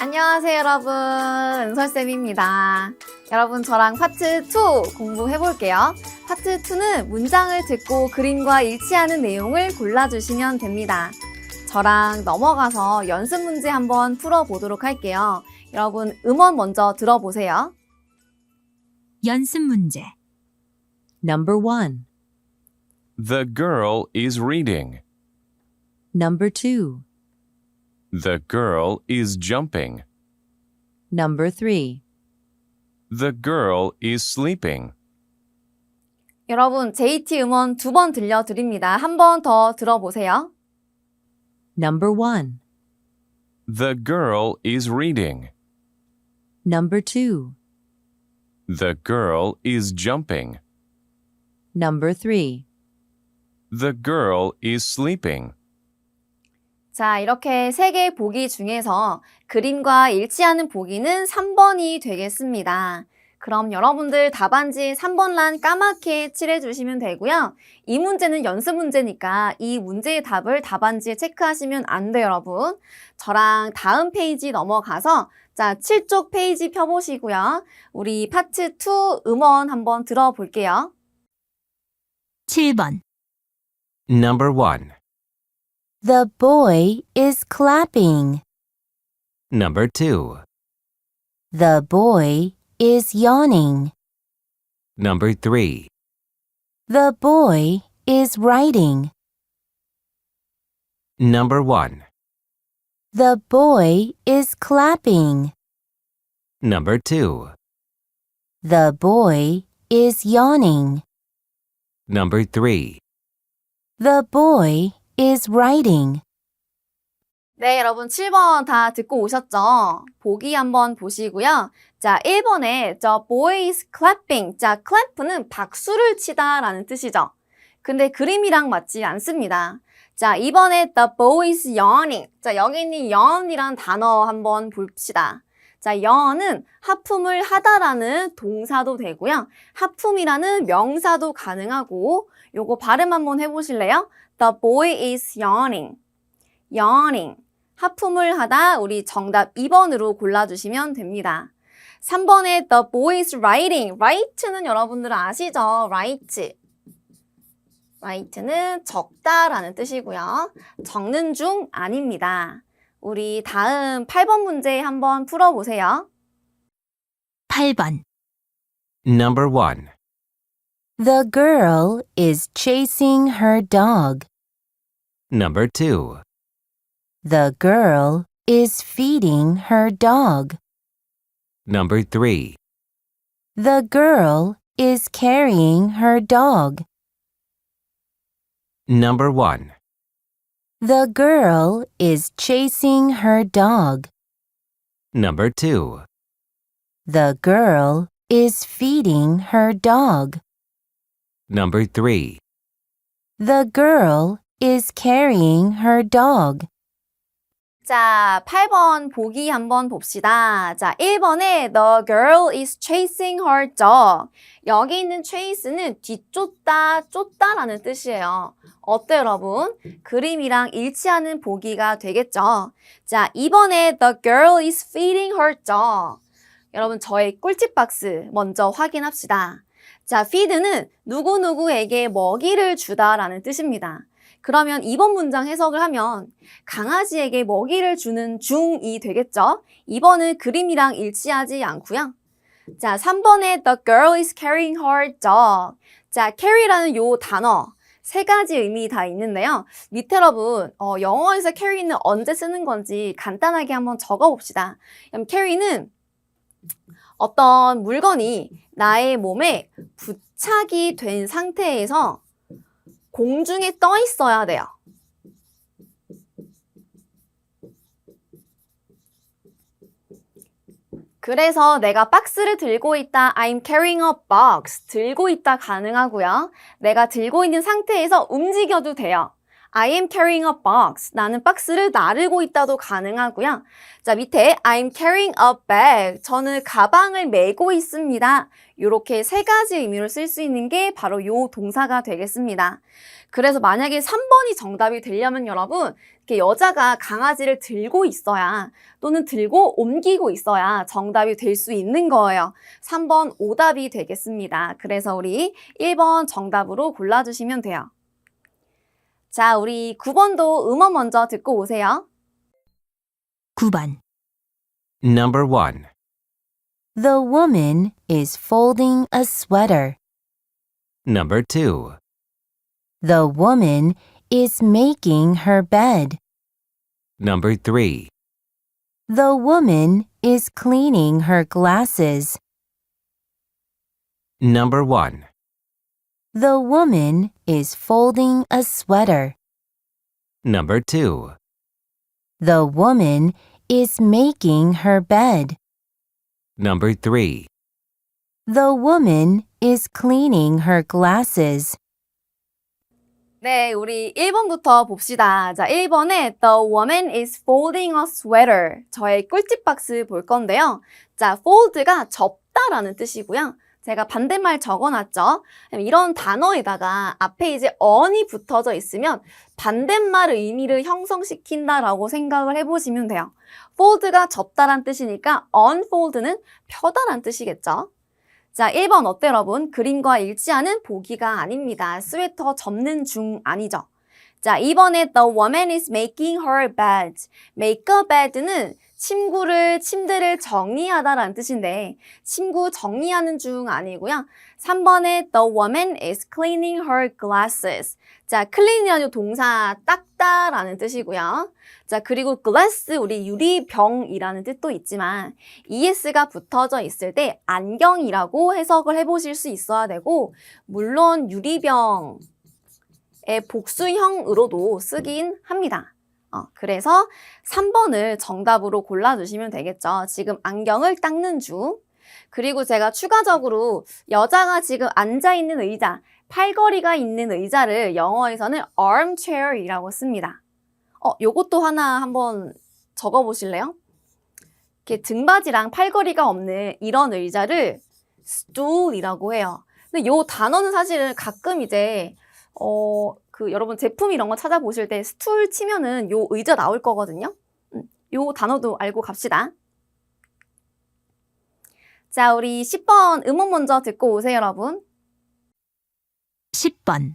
안녕하세요 여러분 은설쌤입니다 여러분 저랑 파트 2 공부해 볼게요 파트 2는 문장을 듣고 그림과 일치하는 내용을 골라주시면 됩니다 저랑 넘어가서 연습 문제 한번 풀어보도록 할게요 여러분 음원 먼저 들어보세요 연습 문제. Number 1. The girl is reading. Number 2. The girl is jumping. Number 3. The girl is sleeping. 여러분 JT 음원 두 번 들려드립니다 한 번 더 들어보세요 Number 1. The girl is reading. Number 2. The girl is jumping. Number 3. The girl is sleeping. 자, 이렇게 세 개의 보기 중에서 그림과 일치하는 보기는 3번이 되겠습니다. 그럼 여러분들 답안지 3번 란 까맣게 칠해주시면 되고요. 이 문제는 연습 문제니까 이 문제의 답을 답안지에 체크하시면 안 돼요, 여러분. 저랑 다음 페이지 넘어가서 자, 7쪽 페이지 펴보시고요. 우리 파트 2 음원 한번 들어볼게요. 7번. Number 1. The boy is clapping. Number 2. The boy is yawning. Number 3. The boy is writing. Number 1. The boy is clapping. Number 2. The boy is yawning. Number 3. The boy is writing. 네, 여러분 7번 다 듣고 오셨죠? 보기 한번 보시고요. 자, 1번에 the boy is clapping. 자, clap는 박수를 치다 라는 뜻이죠. 근데 그림이랑 맞지 않습니다. 자, 2번에 the boy is yawning. 자, 여기 있는 yawn이란 단어 한번 봅시다. 자, yawn은 하품을 하다라는 동사도 되고요. 하품이라는 명사도 가능하고 요거 발음 한번 해보실래요? The boy is yawning. yawning. 하품을 하다 우리 정답 2번으로 골라주시면 됩니다. 3번에 the boy is writing. write는 여러분들 아시죠? write. write는 적다라는 뜻이고요. 적는 중 아닙니다. 우리 다음 8번 문제 한번 풀어보세요. 8번. Number 1. The girl is chasing her dog. Number 2. The girl is feeding her dog. Number 3. The girl is carrying her dog. Number 1. The girl is chasing her dog. Number 2. The girl is feeding her dog. Number 3. The girl is carrying her dog. 자, 8번 보기 한번 봅시다. 자, 1번에 The girl is chasing her dog. 여기 있는 chase는 뒤쫓다, 쫓다라는 뜻이에요. 어때요, 여러분? 그림이랑 일치하는 보기가 되겠죠? 자, 2번에 The girl is feeding her dog. 여러분, 저의 꿀팁 박스 먼저 확인합시다. 자, feed는 누구누구에게 먹이를 주다라는 뜻입니다. 그러면 2번 문장 해석을 하면 강아지에게 먹이를 주는 중이 되겠죠? 2번은 그림이랑 일치하지 않고요. 자, 3번에 the girl is carrying her dog. 자, carry라는 요 단어 세 가지 의미 다 있는데요. 밑에 여러분 어, 영어에서 carry는 언제 쓰는 건지 간단하게 한번 적어 봅시다. 그럼 carry는 어떤 물건이 나의 몸에 부착이 된 상태에서 공중에 떠 있어야 돼요. 그래서 내가 박스를 들고 있다. I'm carrying a box. 들고 있다 가능하고요. 내가 들고 있는 상태에서 움직여도 돼요. I am carrying a box. 나는 박스를 나르고 있다도 가능하고요. 자, 밑에 I'm carrying a bag. 저는 가방을 메고 있습니다. 이렇게 세 가지 의미로 쓸 수 있는 게 바로 요 동사가 되겠습니다. 그래서 만약에 3번이 정답이 되려면 여러분 이렇게 여자가 강아지를 들고 있어야 또는 들고 옮기고 있어야 정답이 될 수 있는 거예요. 3번 오답이 되겠습니다. 그래서 우리 1번 정답으로 골라주시면 돼요. 자, 우리 9번도 음원 먼저 듣고 오세요. 9번, Number 1. The woman is folding a sweater. Number 2. The woman is making her bed. Number 3. The woman is cleaning her glasses. Number 1. The woman is folding a sweater. Number 2. The woman is making her bed. Number 3. The woman is cleaning her glasses. 네, 우리 1번부터 봅시다. 자, 1번에 The woman is folding a sweater. 저의 꿀팁 박스 볼 건데요. 자, fold가 접다라는 뜻이고요. 제가 반대말 적어놨죠. 이런 단어에다가 앞에 이제 on이 붙어져 있으면 반대말 의미를 형성시킨다라고 생각을 해보시면 돼요. fold가 접다란 뜻이니까 unfold는 펴다란 뜻이겠죠. 자, 1번 어때 여러분? 그림과 일치하는 보기가 아닙니다. 스웨터 접는 중 아니죠. 자, 2번에 the woman is making her bed. make a bed는 침구를, 침대를 정리하다라는 뜻인데 침구 정리하는 중 아니고요. 3번에 the woman is cleaning her glasses. 자, clean이라는 동사 닦다라는 뜻이고요. 자, 그리고 glass 우리 유리병이라는 뜻도 있지만 es가 붙어져 있을 때 안경이라고 해석을 해 보실 수 있어야 되고 물론 유리병 의 복수형으로도 쓰긴 합니다. 어, 그래서 3번을 정답으로 골라주시면 되겠죠. 지금 안경을 닦는 중. 그리고 제가 추가적으로 여자가 지금 앉아있는 의자, 팔걸이가 있는 의자를 영어에서는 armchair이라고 씁니다. 어, 요것도 하나 한번 적어보실래요? 이렇게 등받이랑 팔걸이가 없는 이런 의자를 stool이라고 해요. 근데 요 단어는 사실은 가끔 이제 어, 그 여러분 제품 이런 거 찾아보실 때 스툴 치면은 요 의자 나올 거거든요. 음, 요 단어도 알고 갑시다. 자, 우리 10번 음원 먼저 듣고 오세요, 여러분. 10번,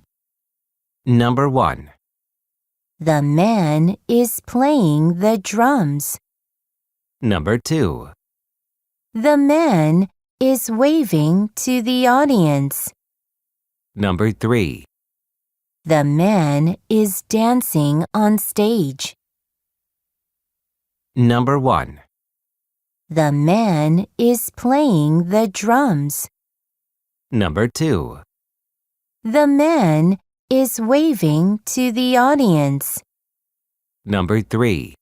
Number 1. The man is playing the drums. Number 2. The man is waving to the audience. Number 3. The man is dancing on stage. Number 1. The man is playing the drums. Number 2. The man is waving to the audience. Number 3.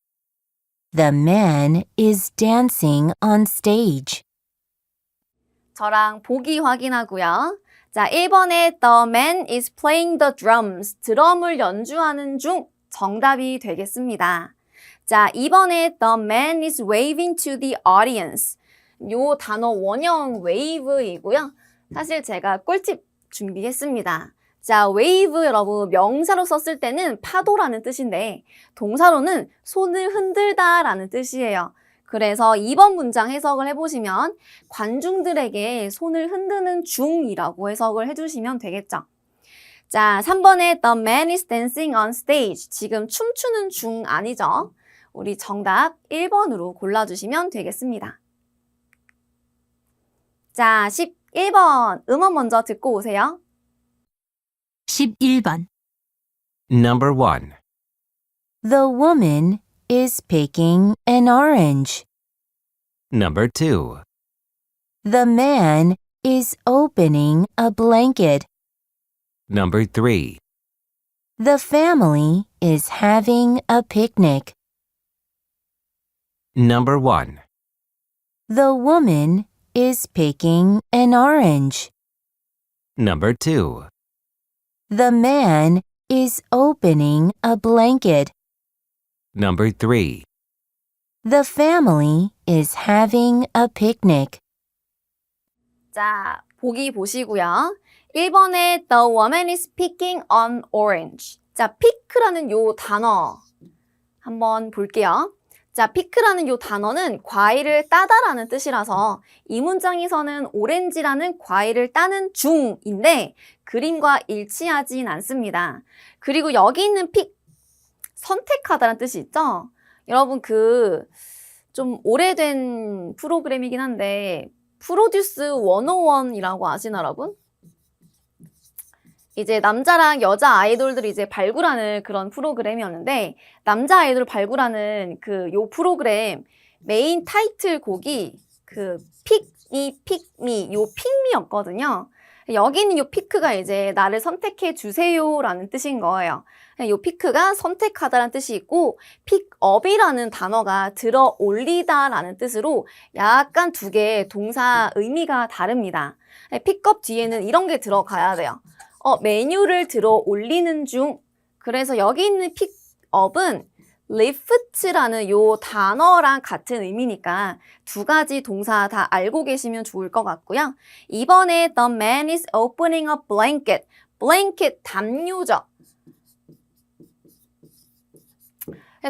The man is dancing on stage. 저랑 보기 확인하고요. 자, 1번에 The man is playing the drums. 드럼을 연주하는 중 정답이 되겠습니다. 자, 2번에 The man is waving to the audience. 요 단어 원형 wave이고요. 사실 제가 꿀팁 준비했습니다. 자, wave 여러분 명사로 썼을 때는 파도라는 뜻인데 동사로는 손을 흔들다 라는 뜻이에요. 그래서 2번 문장 해석을 해보시면 관중들에게 손을 흔드는 중이라고 해석을 해주시면 되겠죠. 자, 3번에 The man is dancing on stage. 지금 춤추는 중 아니죠? 우리 정답 1번으로 골라주시면 되겠습니다. 자, 11번 음원 먼저 듣고 오세요. 11번, Number 1. The woman is picking an orange. Number 2. The man is opening a blanket. Number 3. The family is having a picnic. Number 1. The woman is picking an orange. Number 2. The man is opening a blanket. Number 3. The family is having a picnic. 자, 보기 보시고요. 1번에 The woman is picking an orange. 자, pick라는 요 단어. 한번 볼게요. 자, 피크라는 요 단어는 과일을 따다라는 뜻이라서 이 문장에서는 오렌지라는 과일을 따는 중인데 그림과 일치하진 않습니다. 그리고 여기 있는 픽, 선택하다라는 뜻이 있죠? 여러분 그 좀 오래된 프로그램이긴 한데 프로듀스 101이라고 아시나 여러분? 이제 남자랑 여자 아이돌들이 이제 발굴하는 그런 프로그램이었는데 남자 아이돌 발굴하는 그 요 프로그램 메인 타이틀 곡이 그 픽미 픽미 요 픽미였거든요. 여기 있는 요 피크가 이제 나를 선택해 주세요라는 뜻인 거예요. 요 피크가 선택하다라는 뜻이 있고 픽업이라는 단어가 들어 올리다라는 뜻으로 약간 두 개의 동사 의미가 다릅니다. 픽업 뒤에는 이런 게 들어가야 돼요. 어, 메뉴를 들어 올리는 중. 그래서 여기 있는 픽업은 lift라는 요 단어랑 같은 의미니까 두 가지 동사 다 알고 계시면 좋을 것 같고요. 이번에 the man is opening a blanket. blanket 담요죠.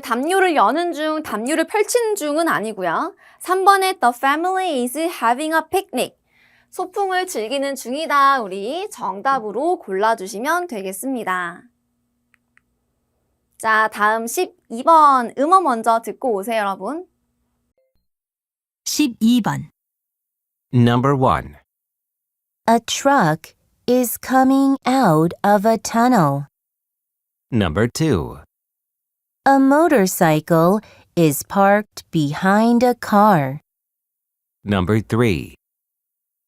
담요를 여는 중, 담요를 펼치는 중은 아니고요. 3번에 the family is having a picnic. 소풍을 즐기는 중이다. 우리 정답으로 골라주시면 되겠습니다. 자, 다음 12번 음원 먼저 듣고 오세요, 여러분. 12번. Number 1. A truck is coming out of a tunnel. Number 2. A motorcycle is parked behind a car. Number 3.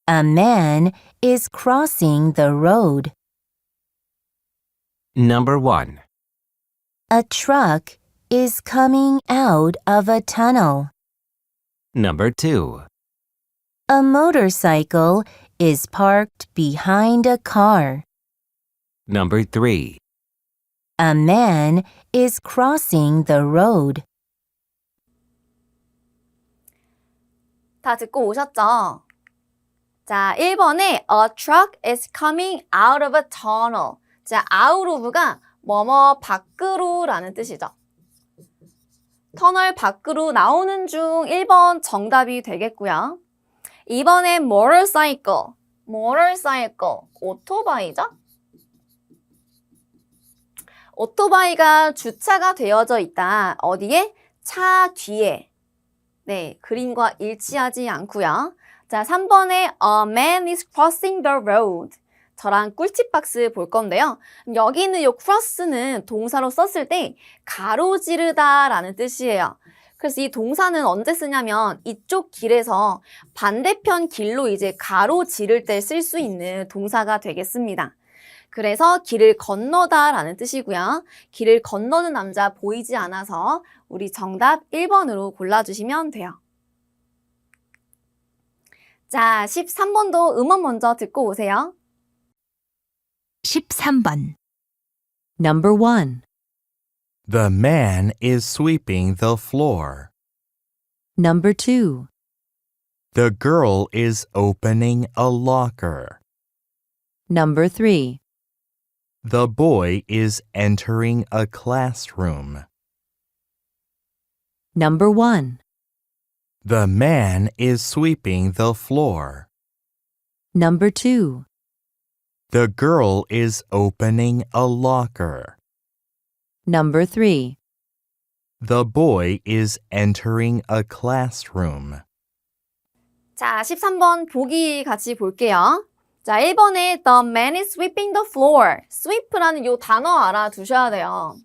A man is crossing the road. Number 1. A truck is coming out of a tunnel. Number 2. A motorcycle is parked behind a car. Number 3. A man is crossing the road. 다 듣고 오셨죠? 자, 1번에 A truck is coming out of a tunnel. 자, out of가 뭐뭐 밖으로 라는 뜻이죠. 터널 밖으로 나오는 중 1번 정답이 되겠고요. 2번에 motorcycle. motorcycle. 오토바이죠? 오토바이가 주차가 되어져 있다. 어디에? 차 뒤에. 네, 그림과 일치하지 않고요. 자, 3번에 A man is crossing the road. 저랑 꿀팁 박스 볼 건데요. 여기 있는 이 cross는 동사로 썼을 때 가로지르다 라는 뜻이에요. 그래서 이 동사는 언제 쓰냐면 이쪽 길에서 반대편 길로 이제 가로지를 때 쓸 수 있는 동사가 되겠습니다. 그래서 길을 건너다 라는 뜻이고요. 길을 건너는 남자 보이지 않아서 우리 정답 1번으로 골라주시면 돼요. 자, 13번도 음원 먼저 듣고 오세요. 13번. Number 1. The man is sweeping the floor. Number 2. The girl is opening a locker. Number 3. The boy is entering a classroom. Number 1. The man is sweeping the floor. Number 2. The girl is opening a locker. Number 3. The boy is entering a classroom. 자, 13번 보기 같이 볼게요. 자, 1번에 The man is sweeping the floor. sweep라는 요 단어 알아두셔야 돼요.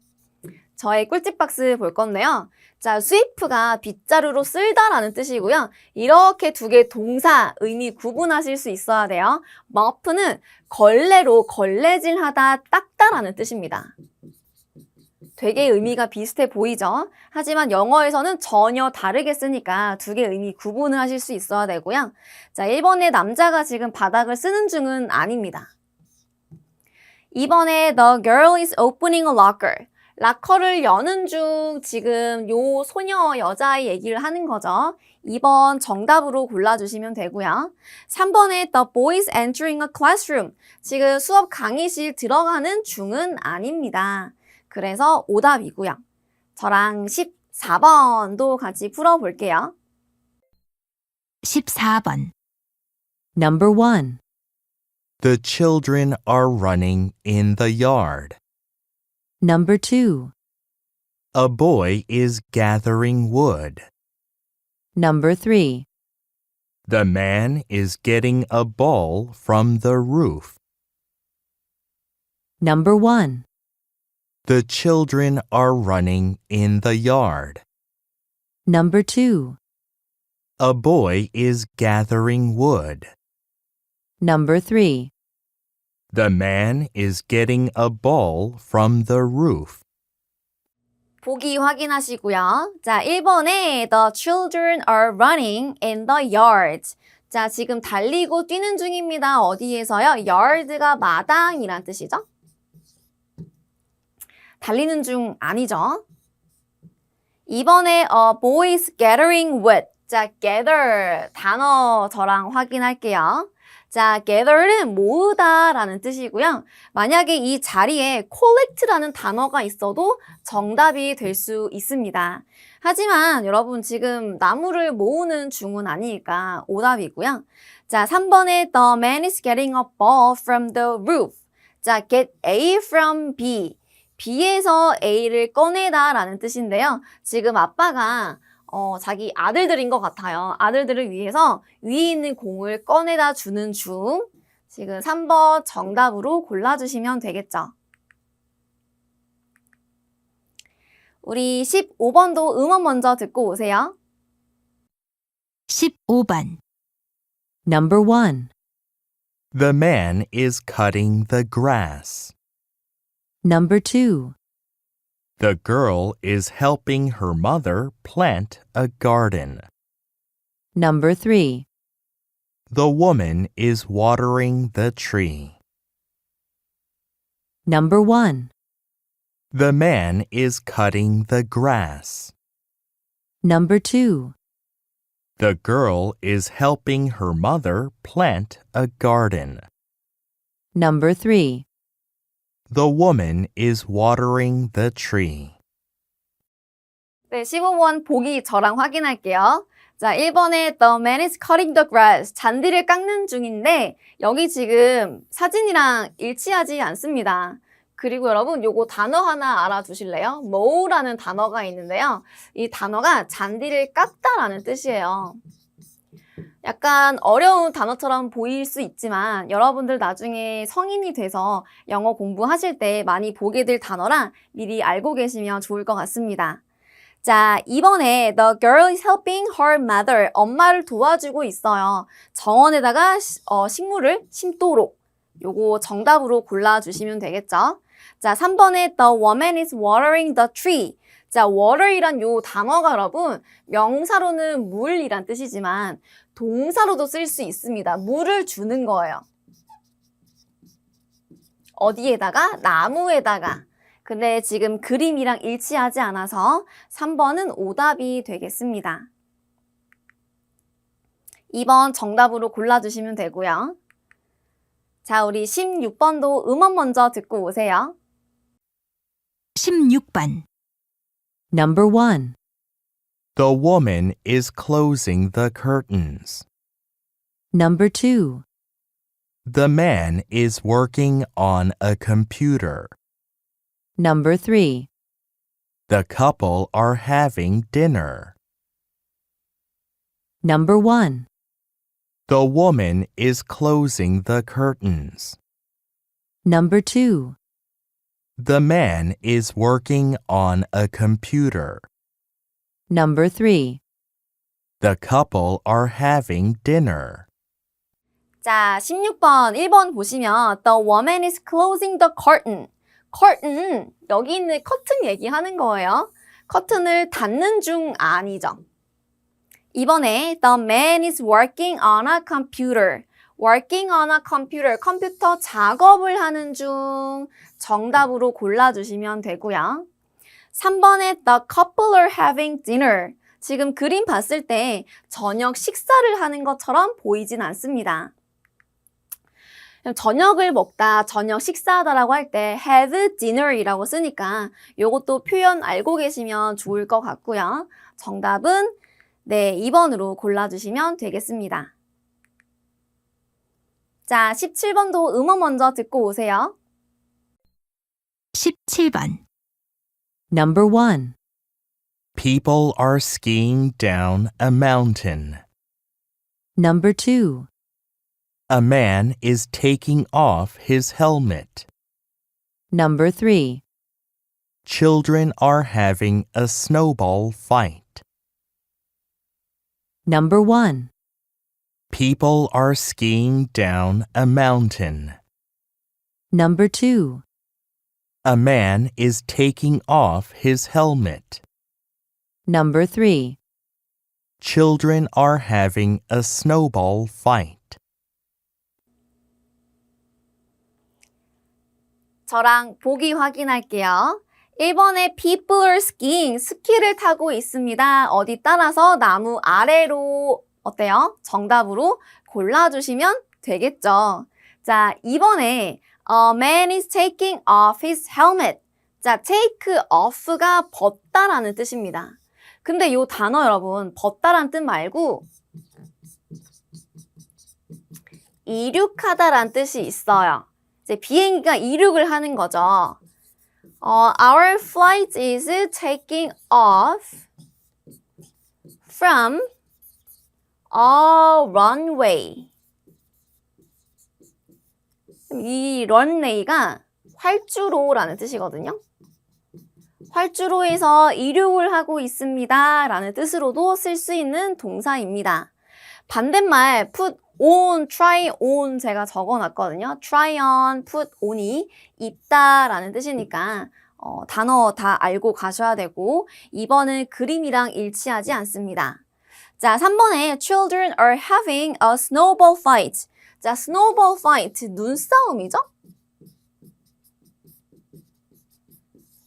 저의 꿀팁 박스 볼 건데요. 자, sweep가 빗자루로 쓸다라는 뜻이고요. 이렇게 두 개 동사 의미 구분하실 수 있어야 돼요. mop는 걸레로 걸레질하다 닦다라는 뜻입니다. 되게 의미가 비슷해 보이죠? 하지만 영어에서는 전혀 다르게 쓰니까 두 개 의미 구분을 하실 수 있어야 되고요. 자, 1번에 남자가 지금 바닥을 쓰는 중은 아닙니다. 2번에 The girl is opening a locker. 락커를 여는 중 지금 요 소녀 여자의 얘기를 하는 거죠. 2번 정답으로 골라주시면 되고요. 3번에 The boy is entering a classroom. 지금 수업 강의실 들어가는 중은 아닙니다. 그래서 오답이고요. 저랑 14번도 같이 풀어볼게요. 14번. Number 1. The children are running in the yard. Number 2. A boy is gathering wood. Number 3. The man is getting a ball from the roof. Number 1. The children are running in the yard. Number 2. A boy is gathering wood. Number 3. The man is getting a ball from the roof. 보기 확인하시고요. 자, 1번에 The children are running in the yard. 자, 지금 달리고 뛰는 중입니다. 어디에서요? yard가 마당이란 뜻이죠? 달리는 중 아니죠? 2번에 a boy is gathering wood. 자, gather 단어 저랑 확인할게요. 자, gather는 모으다 라는 뜻이고요. 만약에 이 자리에 collect라는 단어가 있어도 정답이 될 수 있습니다. 하지만 여러분 지금 나무를 모으는 중은 아니니까 오답이고요. 자, 3번에 the man is getting a ball from the roof. 자, get A from B. B에서 A를 꺼내다 라는 뜻인데요. 지금 아빠가 어, 자기 아들들인 것 같아요. 아들들을 위해서 위에 있는 공을 꺼내다 주는 중. 지금 3번 정답으로 골라주시면 되겠죠. 우리 15번도 음원 먼저 듣고 오세요. 15번. Number 1. The man is cutting the grass. Number 2. The girl is helping her mother plant a garden. Number 3. The woman is watering the tree. Number 1. The man is cutting the grass. Number 2. The girl is helping her mother plant a garden. Number 3. The woman is watering the tree. 네, 15번 보기 저랑 확인할게요. 자, 1번에 The man is cutting the grass. 잔디를 깎는 중인데 여기 지금 사진이랑 일치하지 않습니다. 그리고 여러분 요거 단어 하나 알아두실래요? mow라는 단어가 있는데요. 이 단어가 잔디를 깎다라는 뜻이에요. 약간 어려운 단어처럼 보일 수 있지만 여러분들 나중에 성인이 돼서 영어 공부하실 때 많이 보게 될 단어라 미리 알고 계시면 좋을 것 같습니다. 자, 이번에 The girl is helping her mother. 엄마를 도와주고 있어요. 정원에다가 시- 어, 식물을 심도록. 요거 정답으로 골라주시면 되겠죠. 자, 3번에 The woman is watering the tree. 자, water이란 요 단어가 여러분 명사로는 물이란 뜻이지만 동사로도 쓸 수 있습니다. 물을 주는 거예요. 어디에다가? 나무에다가. 근데 지금 그림이랑 일치하지 않아서 3번은 오답이 되겠습니다. 2번 정답으로 골라주시면 되고요. 자, 우리 16번도 음원 먼저 듣고 오세요. 16번. Number 1. The woman is closing the curtains. Number 2. The man is working on a computer. Number 3. The couple are having dinner. Number 1. The woman is closing the curtains. Number 2. The man is working on a computer. Number 3. The couple are having dinner. 자, 16번, 1번 보시면 The woman is closing the curtain. curtain, 여기 있는 커튼 얘기하는 거예요. 커튼을 닫는 중 아니죠. 이번에 The man is working on a computer. working on a computer, 컴퓨터 작업을 하는 중 정답으로 골라주시면 되고요. 3번에 The couple are having dinner. 지금 그림 봤을 때 저녁 식사를 하는 것처럼 보이진 않습니다. 저녁을 먹다, 저녁 식사하다라고 할 때 have dinner이라고 쓰니까 요것도 표현 알고 계시면 좋을 것 같고요. 정답은 네, 2번으로 골라주시면 되겠습니다. 자, 17번도 음원 먼저 듣고 오세요. 17번. Number 1. People are skiing down a mountain. Number 2. A man is taking off his helmet. Number 3. Children are having a snowball fight. Number 1. People are skiing down a mountain. Number 2. A man is taking off his helmet. Number 3. Children are having a snowball fight. 저랑 보기 확인할게요. 1번에 people are skiing, 스키를 타고 있습니다. 어디 따라서 나무 아래로 어때요? 정답으로 골라주시면 되겠죠. 자, 2번에 a man is taking off his helmet. 자, take off가 벗다라는 뜻입니다. 근데 이 단어 여러분, 벗다라는 뜻 말고 이륙하다라는 뜻이 있어요. 이제 비행기가 이륙을 하는 거죠. 어, our flight is taking off from a runway. 이 런웨이가 활주로라는 뜻이거든요. 활주로에서 이륙을 하고 있습니다. 라는 뜻으로도 쓸 수 있는 동사입니다. 반대말 put on, try on 제가 적어놨거든요. try on, put on이 입다 라는 뜻이니까 어, 단어 다 알고 가셔야 되고 2번은 그림이랑 일치하지 않습니다. 자, 3번에 children are having a snowball fight. 자, snowball fight 눈싸움이죠?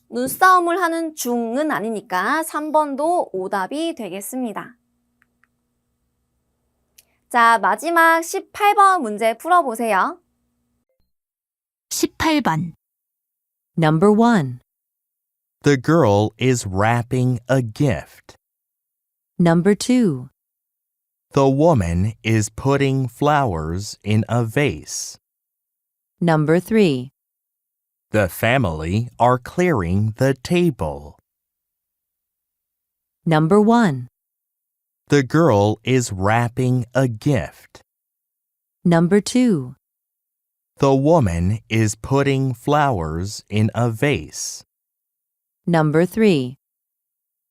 눈싸움을 하는 중은 아니니까 3번도 오답이 되겠습니다. 자, 마지막 18번 문제 풀어보세요. 18번. Number 1. The girl is wrapping a gift. Number 2. The woman is putting flowers in a vase. Number 3. The family are clearing the table. Number 1. The girl is wrapping a gift. Number 2. The woman is putting flowers in a vase. Number 3.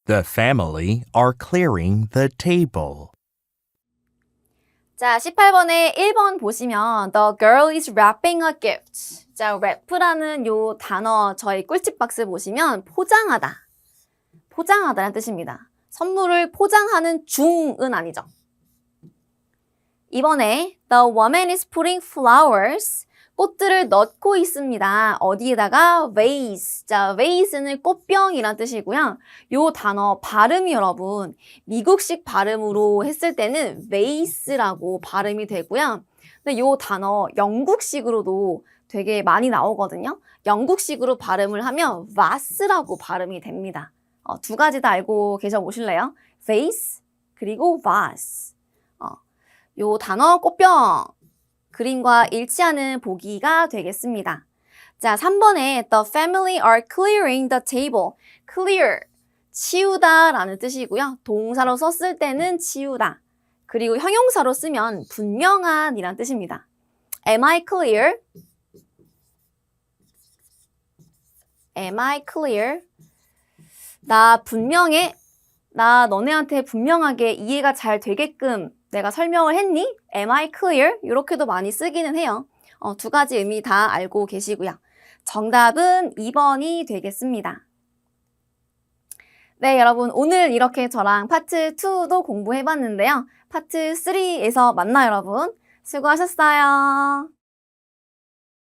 The family are clearing the table. 자, 18번에 1번 보시면 The girl is wrapping a gift. 자, wrap라는 요 단어 저희 꿀팁 박스 보시면 포장하다. 포장하다라는 뜻입니다. 선물을 포장하는 중은 아니죠. 이번에 The woman is putting flowers. 꽃들을 넣고 있습니다. 어디에다가 vase. 자, vase는 꽃병이란 뜻이고요. 요 단어 발음이 여러분 미국식 발음으로 했을 때는 vase라고 발음이 되고요. 근데 요 단어 영국식으로도 되게 많이 나오거든요. 영국식으로 발음을 하면 vase라고 발음이 됩니다. 어, 두 가지 다 알고 계셔 보실래요? vase 그리고 vase. 어, 요 단어 꽃병 그림과 일치하는 보기가 되겠습니다. 자, 3번에 the family are clearing the table. clear 치우다 라는 뜻이고요. 동사로 썼을 때는 치우다. 그리고 형용사로 쓰면 분명한 이란 뜻입니다. Am I clear? Am I clear? 나 분명해? 나 너네한테 분명하게 이해가 잘 되게끔 내가 설명을 했니? Am I clear? 이렇게도 많이 쓰기는 해요. 어, 두 가지 의미 다 알고 계시고요. 정답은 2번이 되겠습니다. 네, 여러분. 오늘 이렇게 저랑 파트 2도 공부해봤는데요. 파트 3에서 만나요, 여러분. 수고하셨어요.